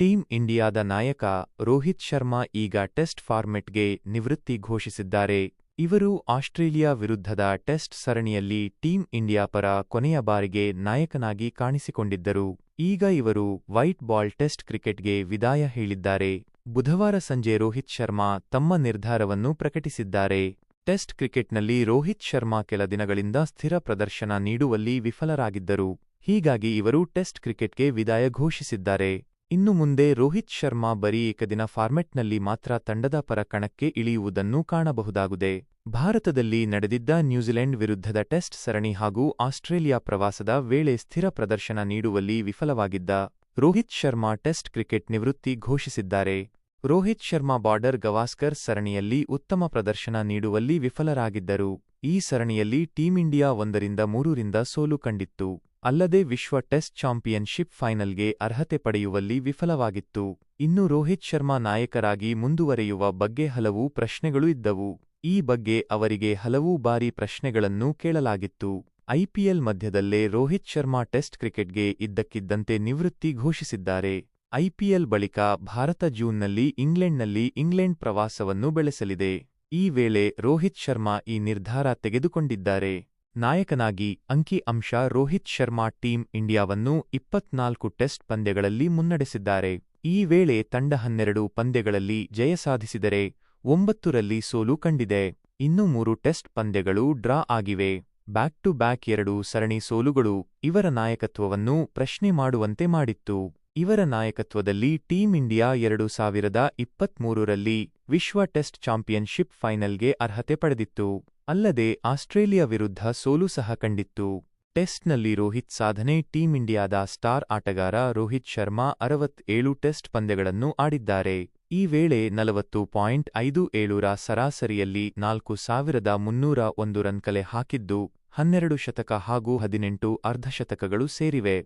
Team ಇಂಡಿಯಾದ ನಾಯಕ ರೋಹಿತ್ ಶರ್ಮಾ ಈಗ ಟೆಸ್ಟ್ ಫಾರ್ಮೆಟ್ಗೆ ನಿವೃತ್ತಿ ಘೋಷಿಸಿದ್ದಾರೆ. ಇವರು ಆಸ್ಟ್ರೇಲಿಯಾ ವಿರುದ್ಧದ ಟೆಸ್ಟ್ ಸರಣಿಯಲ್ಲಿ ಟೀಂ ಇಂಡಿಯಾ ಪರ ಕೊನೆಯ ಬಾರಿಗೆ ನಾಯಕನಾಗಿ ಕಾಣಿಸಿಕೊಂಡಿದ್ದರು. ಈಗ ಇವರು ವೈಟ್ ಬಾಲ್ ಟೆಸ್ಟ್ ಕ್ರಿಕೆಟ್ಗೆ ವಿದಾಯ ಹೇಳಿದ್ದಾರೆ. ಬುಧವಾರ ಸಂಜೆ ರೋಹಿತ್ ಶರ್ಮಾ ತಮ್ಮ ನಿರ್ಧಾರವನ್ನು ಪ್ರಕಟಿಸಿದ್ದಾರೆ. ಟೆಸ್ಟ್ ಕ್ರಿಕೆಟ್ನಲ್ಲಿ ರೋಹಿತ್ ಶರ್ಮಾ ಕೆಲ ದಿನಗಳಿಂದ ಸ್ಥಿರ ಪ್ರದರ್ಶನ ನೀಡುವಲ್ಲಿ ವಿಫಲರಾಗಿದ್ದರು. ಹೀಗಾಗಿ ಇವರು ಟೆಸ್ಟ್ ಕ್ರಿಕೆಟ್ಗೆ ವಿದಾಯ ಘೋಷಿಸಿದ್ದಾರೆ. ಇನ್ನು ಮುಂದೆ ರೋಹಿತ್ ಶರ್ಮಾ ಬರೀ ಏಕದಿನ ಫಾರ್ಮೆಟ್ನಲ್ಲಿ ಮಾತ್ರ ತಂಡದ ಪರ ಕಣಕ್ಕೆ ಇಳಿಯುವುದನ್ನು ಕಾಣಬಹುದಾಗಿದೆ. ಭಾರತದಲ್ಲಿ ನಡೆದಿದ್ದ ನ್ಯೂಜಿಲೆಂಡ್ ವಿರುದ್ಧದ ಟೆಸ್ಟ್ ಸರಣಿ ಹಾಗೂ ಆಸ್ಟ್ರೇಲಿಯಾ ಪ್ರವಾಸದ ವೇಳೆ ಸ್ಥಿರ ಪ್ರದರ್ಶನ ನೀಡುವಲ್ಲಿ ವಿಫಲವಾಗಿದ್ದ ರೋಹಿತ್ ಶರ್ಮಾ ಟೆಸ್ಟ್ ಕ್ರಿಕೆಟ್ ನಿವೃತ್ತಿ ಘೋಷಿಸಿದ್ದಾರೆ. ರೋಹಿತ್ ಶರ್ಮಾ ಬಾರ್ಡರ್ ಗವಾಸ್ಕರ್ ಸರಣಿಯಲ್ಲಿ ಉತ್ತಮ ಪ್ರದರ್ಶನ ನೀಡುವಲ್ಲಿ ವಿಫಲರಾಗಿದ್ದರು. ಈ ಸರಣಿಯಲ್ಲಿ ಟೀಂ ಇಂಡಿಯಾ ಒಂದರಿಂದ ಮೂರರಿಂದ ಸೋಲು ಕಂಡಿತ್ತು. ಅಲ್ಲದೆ ವಿಶ್ವ ಟೆಸ್ಟ್ ಚಾಂಪಿಯನ್ಶಿಪ್ ಫೈನಲ್ಗೆ ಅರ್ಹತೆ ಪಡೆಯುವಲ್ಲಿ ವಿಫಲವಾಗಿತ್ತು. ಇನ್ನು ರೋಹಿತ್ ಶರ್ಮಾ ನಾಯಕರಾಗಿ ಮುಂದುವರೆಯುವ ಬಗ್ಗೆ ಹಲವು ಪ್ರಶ್ನೆಗಳು ಇದ್ದವು. ಈ ಬಗ್ಗೆ ಅವರಿಗೆ ಹಲವು ಬಾರಿ ಪ್ರಶ್ನೆಗಳನ್ನು ಕೇಳಲಾಗಿತ್ತು. ಐಪಿಎಲ್ ಮಧ್ಯದಲ್ಲೇ ರೋಹಿತ್ ಶರ್ಮಾ ಟೆಸ್ಟ್ ಕ್ರಿಕೆಟ್ಗೆ ಇದ್ದಕ್ಕಿದ್ದಂತೆ ನಿವೃತ್ತಿ ಘೋಷಿಸಿದ್ದಾರೆ. ಐಪಿಎಲ್ ಬಳಿಕ ಭಾರತ ಜೂನ್ನಲ್ಲಿ ಇಂಗ್ಲೆಂಡ್ನಲ್ಲಿ ಇಂಗ್ಲೆಂಡ್ ಪ್ರವಾಸವನ್ನು ಬೆಳೆಸಲಿದೆ. ಈ ವೇಳೆ ರೋಹಿತ್ ಶರ್ಮಾ ಈ ನಿರ್ಧಾರ ತೆಗೆದುಕೊಂಡಿದ್ದಾರೆ. ನಾಯಕನಾಗಿ ಅಂಕಿ ಅಂಶ ರೋಹಿತ್ ಶರ್ಮಾ ಟೀಂ ಇಂಡಿಯಾವನ್ನು ಇಪ್ಪತ್ನಾಲ್ಕು ಟೆಸ್ಟ್ ಪಂದ್ಯಗಳಲ್ಲಿ ಮುನ್ನಡೆಸಿದ್ದಾರೆ. ಈ ವೇಳೆ ತಂಡ ಹನ್ನೆರಡು ಪಂದ್ಯಗಳಲ್ಲಿ ಜಯ ಸಾಧಿಸಿದರೆ ಒಂಬತ್ತರಲ್ಲಿ ಸೋಲು ಕಂಡಿದೆ. ಇನ್ನು ಮೂರು ಟೆಸ್ಟ್ ಪಂದ್ಯಗಳು ಡ್ರಾ ಆಗಿವೆ. ಬ್ಯಾಕ್ ಟು ಬ್ಯಾಕ್ ಎರಡು ಸರಣಿ ಸೋಲುಗಳು ಇವರ ನಾಯಕತ್ವವನ್ನು ಪ್ರಶ್ನೆ ಮಾಡುವಂತೆ ಮಾಡಿತ್ತು. ಇವರ ನಾಯಕತ್ವದಲ್ಲಿ ಟೀಂ ಇಂಡಿಯಾ ಎರಡು ಸಾವಿರದ ಇಪ್ಪತ್ಮೂರರಲ್ಲಿ ವಿಶ್ವ ಟೆಸ್ಟ್ ಚಾಂಪಿಯನ್ಶಿಪ್ ಫೈನಲ್ಗೆ ಅರ್ಹತೆ ಪಡೆದಿತ್ತು. ಅಲ್ಲದೆ ಆಸ್ಟ್ರೇಲಿಯಾ ವಿರುದ್ಧ ಸೋಲು ಸಹ ಕಂಡಿತ್ತು. ಟೆಸ್ಟ್ನಲ್ಲಿ ರೋಹಿತ್ ಸಾಧನೆ, ಟೀಂ ಇಂಡಿಯಾದ ಸ್ಟಾರ್ ಆಟಗಾರ ರೋಹಿತ್ ಶರ್ಮಾ ಅರವತ್ತೇಳು ಟೆಸ್ಟ್ ಪಂದ್ಯಗಳನ್ನು ಆಡಿದ್ದಾರೆ. ಈ ವೇಳೆ ನಲವತ್ತು ಪಾಯಿಂಟ್ ಐದು ಏಳೂರ ಸರಾಸರಿಯಲ್ಲಿ ನಾಲ್ಕು ಸಾವಿರದ ಮುನ್ನೂರ ಒಂದು ರನ್ ಕಲೆ ಹಾಕಿದ್ದು, ಹನ್ನೆರಡು ಶತಕ ಹಾಗೂ ಹದಿನೆಂಟು ಅರ್ಧಶತಕಗಳು ಸೇರಿವೆ.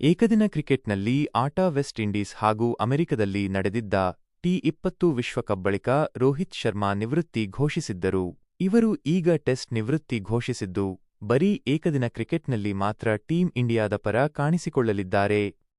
ಏಕದಿನ ಕ್ರಿಕೆಟ್ನಲ್ಲಿ ಆಟ ವೆಸ್ಟ್ ಇಂಡೀಸ್ ಹಾಗೂ ಅಮೆರಿಕದಲ್ಲಿ ನಡೆದಿದ್ದ ಟಿ ಇಪ್ಪತ್ತು ವಿಶ್ವಕಪ್ ಬಳಿಕ ರೋಹಿತ್ ಶರ್ಮಾ ನಿವೃತ್ತಿ ಘೋಷಿಸಿದ್ದರು. ಇವರು ಈಗ ಟೆಸ್ಟ್ ನಿವೃತ್ತಿ ಘೋಷಿಸಿದ್ದು ಬರೀ ಏಕದಿನ ಕ್ರಿಕೆಟ್ನಲ್ಲಿ ಮಾತ್ರ ಟೀಂ ಇಂಡಿಯಾದ ಪರ ಕಾಣಿಸಿಕೊಳ್ಳಲಿದ್ದಾರೆ.